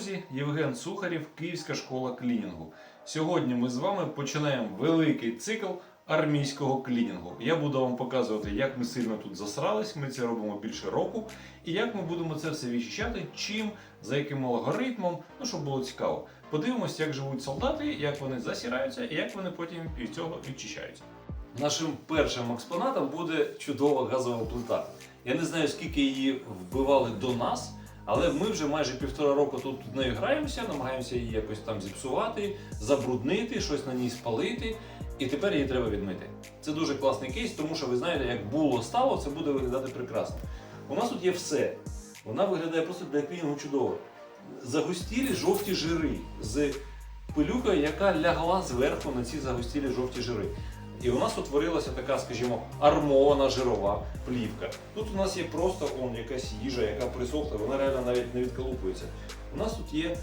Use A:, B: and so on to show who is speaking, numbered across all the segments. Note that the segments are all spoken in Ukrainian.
A: друзі, Євген Сухарів, Київська школа клінінгу. Сьогодні ми з вами починаємо великий цикл армійського клінінгу. Я буду вам показувати, як ми сильно тут засрались, ми це робимо більше року, і як ми будемо це все відчищати, чим, за яким алгоритмом, ну щоб було цікаво. Подивимось, як живуть солдати, як вони засіраються і як вони потім від цього відчищаються. Нашим першим експонатом буде чудова газова плита. Я не знаю, скільки її вбивали до нас, але ми вже майже півтора року тут нею граємося, намагаємося її якось там зіпсувати, забруднити, щось на ній спалити, і тепер її треба відмити. Це дуже класний кейс, тому що ви знаєте, як було стало, це буде виглядати прекрасно. У нас тут є все. Вона виглядає просто для клінінгу чудово. Загустілі жовті жири з пилюкою, яка лягла зверху на ці загустілі жовті жири. І у нас утворилася така, скажімо, армована жирова плівка. Тут у нас є просто он, якась їжа, яка присохла, вона реально навіть не відколупується. У нас тут є,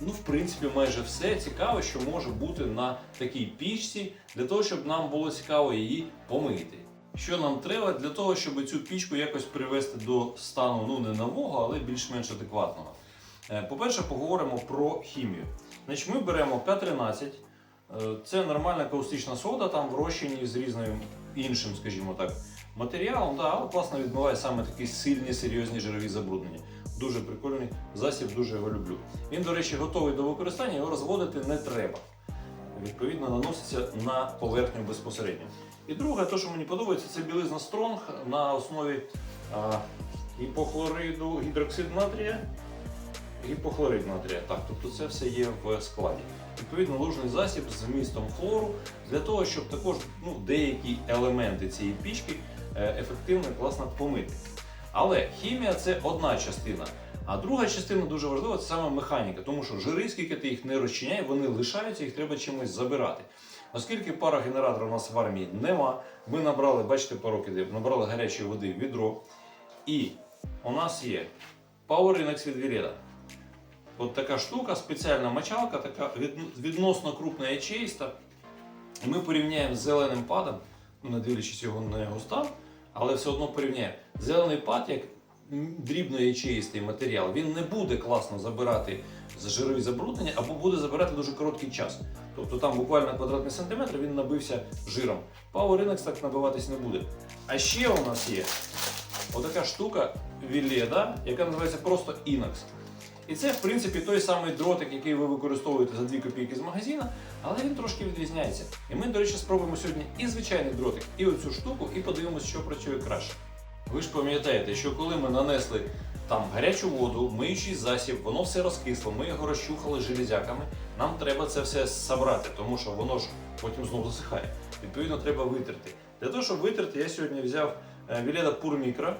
A: ну, в принципі, майже все цікаве, що може бути на такій пічці, для того, щоб нам було цікаво її помити. Що нам треба для того, щоб цю пічку якось привести до стану ну не нового, але більш-менш адекватного. Е, По-перше, поговоримо про хімію. Значить, ми беремо К13. Е, Це нормальна каустична сода, там в розчині з різним іншим, скажімо так, матеріалом, да, але класно відмиває саме такі сильні, серйозні жирові забруднення. Дуже прикольний засіб, дуже його люблю. Він, до речі, готовий до використання, його розводити не треба. Відповідно, наноситься на поверхню безпосередньо. І друге, те, що мені подобається, це білизна Стронг на основі а, гіпохлориду, гідроксид натрія, гіпохлорид натрія. Так, тобто це все є в складі. Відповідно, лужний засіб з вмістом хлору для того, щоб також ну, деякі елементи цієї пічки е, ефективно і класно помити. Але хімія це одна частина. А друга частина дуже важлива це саме механіка, тому що жири, скільки ти їх не розчиняй, вони лишаються, їх треба чимось забирати. Оскільки парогенератора у нас в армії нема, ми набрали, бачите, парокиди, набрали гарячої води в відро. І у нас є Power Inex від Віледа. От така штука, спеціальна мочалка, така відносно крупна ячеїста. І ми порівняємо з зеленим падом, ну, не дивлячись його на його стан, але все одно порівняємо. Зелений пад, як дрібно ячеїстий матеріал, він не буде класно забирати жирові забруднення або буде забирати дуже короткий час. Тобто там буквально квадратний сантиметр він набився жиром. Power Inex так набиватись не буде. А ще у нас є отака штука Віледа, яка називається просто Inox. І це, в принципі, той самий дротик, який ви використовуєте за 2 копійки з магазина, але він трошки відрізняється. І ми, до речі, спробуємо сьогодні і звичайний дротик, і оцю штуку, і подивимося, що працює краще. Ви ж пам'ятаєте, що коли ми нанесли там гарячу воду, миючий засіб, воно все розкисло, ми його розчухали железяками. Нам треба це все забрати, тому що воно ж потім знову засихає. Відповідно, треба витерти. Для того, щоб витерти, я сьогодні взяв е, Віледа Pur Micro.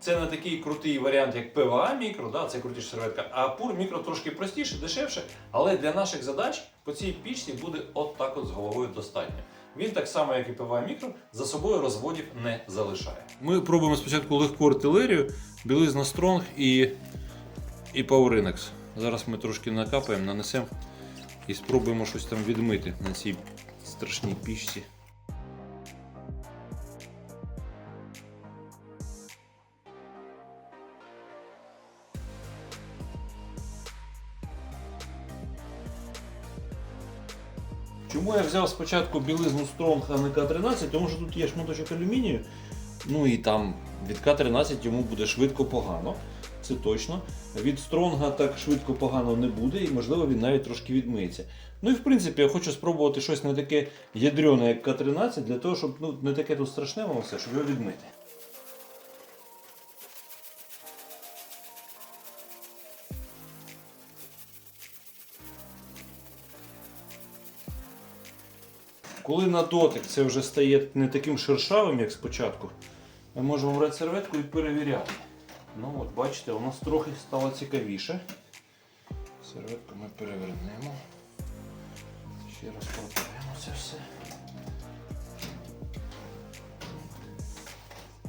A: Це не такий крутий варіант, як ПВА мікро, да, це крутіша серветка, а пур мікро трошки простіше, дешевше, але для наших задач по цій пічці буде от так от з головою достатньо. Він так само, як і ПВА мікро, за собою розводів не залишає. Ми пробуємо спочатку легку артилерію, білизна Стронг і, і Power Зараз ми трошки накапаємо, нанесемо і спробуємо щось там відмити на цій страшній пічці. Чому я взяв спочатку білизну Strong, а не К13? Тому що тут є шматочок алюмінію. Ну і там від К13 йому буде швидко погано. Це точно. Від Стронга так швидко погано не буде, і можливо він навіть трошки відмиється. Ну і в принципі я хочу спробувати щось не таке ядрене, як К13, для того, щоб ну, не таке тут страшне все, щоб його відмити. Коли на дотик це вже стає не таким шершавим, як спочатку, ми можемо брати серветку і перевіряти. Ну от бачите, у нас трохи стало цікавіше. Серветку ми перевернемо. Ще раз протеремо це все.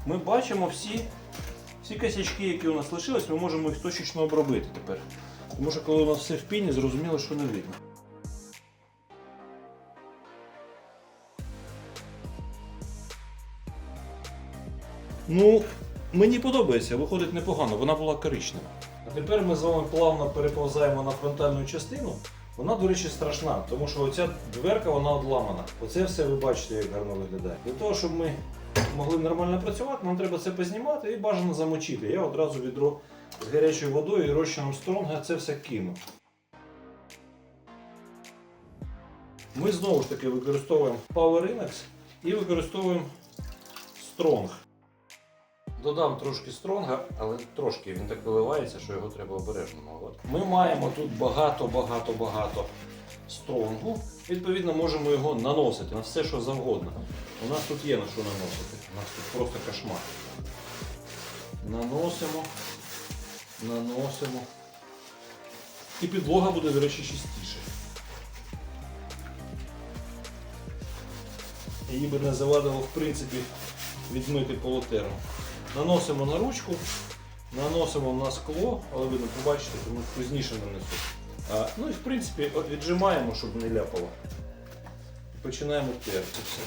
A: Ми бачимо всі, всі косячки, які у нас лишились, ми можемо їх точечно обробити тепер. Тому що коли у нас все в піні, зрозуміло, що не видно. Ну, мені подобається, виходить непогано, вона була коричнева. А тепер ми з вами плавно переповзаємо на фронтальну частину. Вона, до речі, страшна, тому що оця дверка вона одламана. Оце все ви бачите, як гарно виглядає. Для того, щоб ми могли нормально працювати, нам треба це познімати і бажано замочити. Я одразу відро з гарячою водою і розчином стронга це все кину. Ми знову ж таки використовуємо Power Inex і використовуємо Strong. Додам трошки стронга, але трошки він так виливається, що його треба обережно мовити. Ми маємо тут багато-багато-багато стронгу. Відповідно, можемо його наносити на все, що завгодно. У нас тут є на що наносити. У нас тут просто кошмар. Наносимо, наносимо. І підлога буде, до речі, чистіше. Її би не завадило, в принципі, відмити полотером. Наносимо на ручку, наносимо на скло, але ви не побачите, тому пізніше нанесу. Ну і в принципі віджимаємо, щоб не ляпало. Починаємо терти все.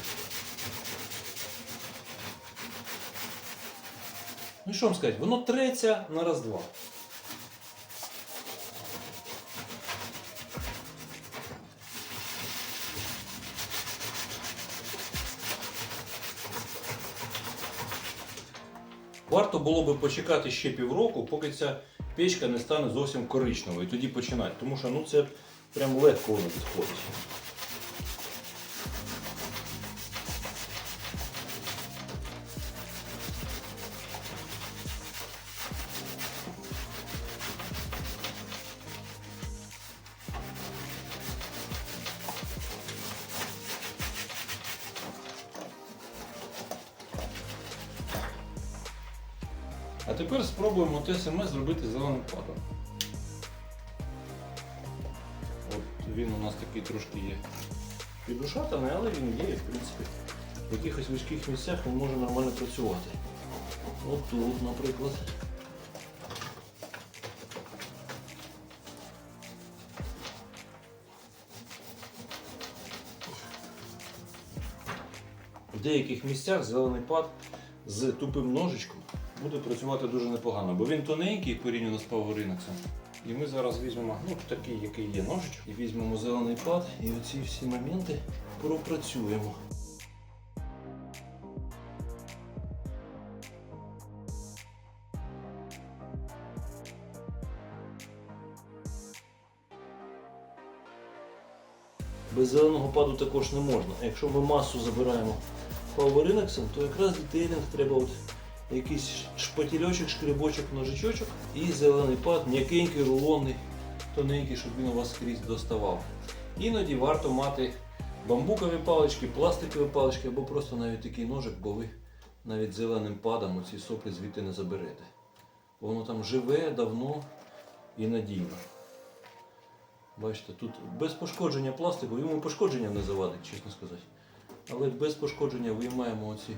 A: Ну що вам сказати, воно треться на раз-два. Варто було би почекати ще півроку, поки ця печка не стане зовсім коричневою. І Тоді починати. Тому що ну, це прям легко воно підходить. А тепер спробуємо те саме зробити зеленим падом. От він у нас такий трошки є підушатаний, але він є, в принципі, в якихось вузьких місцях він може нормально працювати. От тут, наприклад. В деяких місцях зелений пад з тупим ножичком буде працювати дуже непогано, бо він тоненький порівняно з Power І ми зараз візьмемо ну, такий, який є ножичок, і візьмемо зелений пад і оці всі моменти пропрацюємо. Без зеленого паду також не можна. Якщо ми масу забираємо Power то якраз детейлінг треба от якийсь шпательочок, шкребочок, ножичочок і зелений пад, м'якенький, рулонний, тоненький, щоб він у вас скрізь доставав. Іноді варто мати бамбукові палички, пластикові палички або просто навіть такий ножик, бо ви навіть зеленим падом оці соплі звідти не заберете. Воно там живе давно і надійно. Бачите, тут без пошкодження пластику, йому пошкодження не завадить, чесно сказати. Але без пошкодження виймаємо оці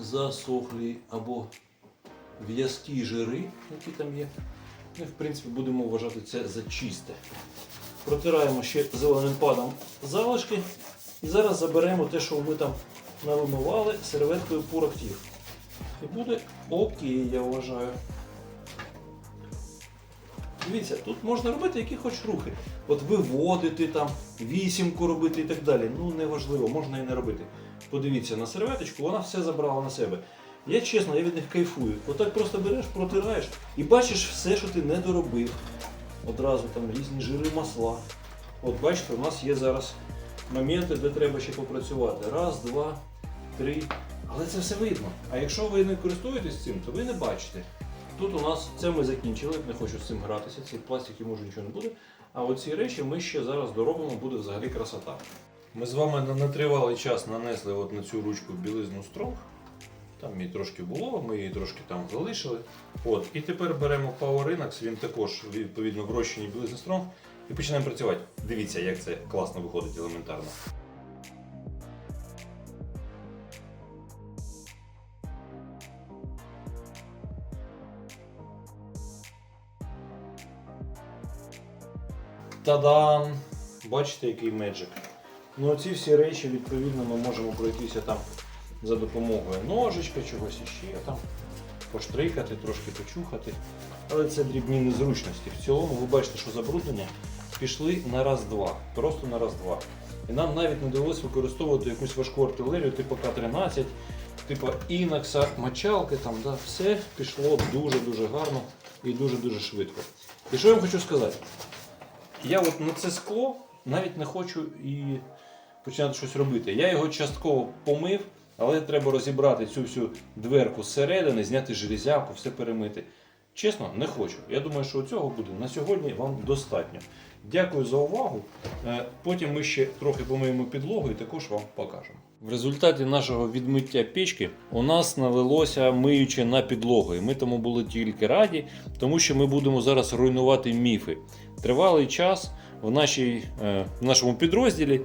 A: засохлі або в'язкі жири, які там є. Ми, в принципі, будемо вважати це за чисте. Протираємо ще зеленим падом залишки. І зараз заберемо те, що ми там навимивали серветкою порохтів. І буде окей, я вважаю. Дивіться, тут можна робити які хоч рухи. От виводити там, вісімку робити і так далі. Ну неважливо, можна і не робити. Подивіться на серветочку, вона все забрала на себе. Я чесно, я від них кайфую. Отак просто береш, протираєш і бачиш все, що ти не доробив. Одразу там різні жири масла. От бачите, у нас є зараз моменти, де треба ще попрацювати. Раз, два, три. Але це все видно. А якщо ви не користуєтесь цим, то ви не бачите. Тут у нас це ми закінчили, не хочу з цим гратися, ці пластики може нічого не буде. А оці речі ми ще зараз доробимо, буде взагалі красота. Ми з вами на нетривалий час нанесли от на цю ручку білизну Strong. Там її трошки було, ми її трошки там залишили. От. І тепер беремо Power Linux, він також відповідно в розчині білизни Strong і починаємо працювати. Дивіться, як це класно виходить елементарно. Та-дам! Бачите, який меджик. Ну ці всі речі, відповідно, ми можемо пройтися там за допомогою ножичка, чогось іще там. поштрикати, трошки почухати. Але це дрібні незручності. В цілому ви бачите, що забруднення пішли на раз-два. Просто на раз-два. І нам навіть не довелося використовувати якусь важку артилерію, типу К-13, типу Інакса, мочалки, там, да, все пішло дуже-дуже гарно і дуже-дуже швидко. І що я вам хочу сказати? Я от на це скло навіть не хочу і починати щось робити. Я його частково помив, але треба розібрати цю всю дверку зсередини, зняти железяку, все перемити. Чесно, не хочу. Я думаю, що цього буде на сьогодні вам достатньо. Дякую за увагу. Е, Потім ми ще трохи помиємо підлогу і також вам покажемо. В результаті нашого відмиття печки у нас налилося миюче на підлогу. І ми тому були тільки раді, тому що ми будемо зараз руйнувати міфи. Тривалий час в, нашій, е, в нашому підрозділі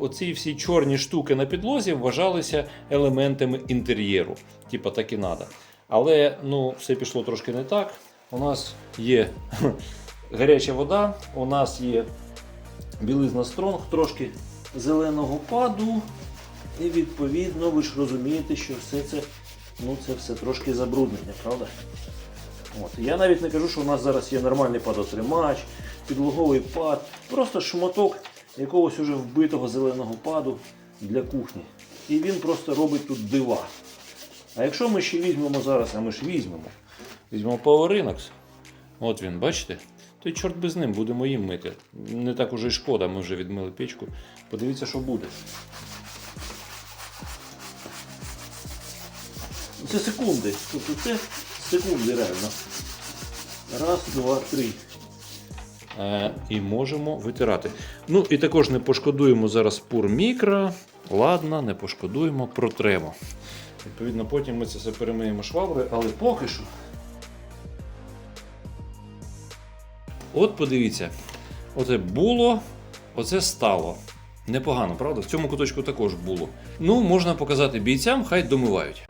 A: оці всі чорні штуки на підлозі вважалися елементами інтер'єру. Типа так і надо. Але ну, все пішло трошки не так. У нас є гаряча вода, у нас є білизна стронг, трошки зеленого паду. І відповідно ви ж розумієте, що все це, ну, це все трошки забруднення, правда? От. Я навіть не кажу, що у нас зараз є нормальний падотримач, підлоговий пад, просто шматок якогось уже вбитого зеленого паду для кухні. І він просто робить тут дива. А якщо ми ще візьмемо зараз, а ми ж візьмемо, візьмемо Power Rinox, от він, бачите? То й чорт би з ним, будемо їм мити. Не так уже й шкода, ми вже відмили печку. Подивіться, що буде. Це секунди. Тобто це секунди реально. Раз, два, три. Е, і можемо витирати. Ну і також не пошкодуємо зараз пур мікро. Ладно, не пошкодуємо, протремо. Відповідно, потім ми це все перемиємо шваброю, але поки що. От подивіться, оце було, оце стало. Непогано, правда? В цьому куточку також було. Ну, можна показати бійцям, хай домивають.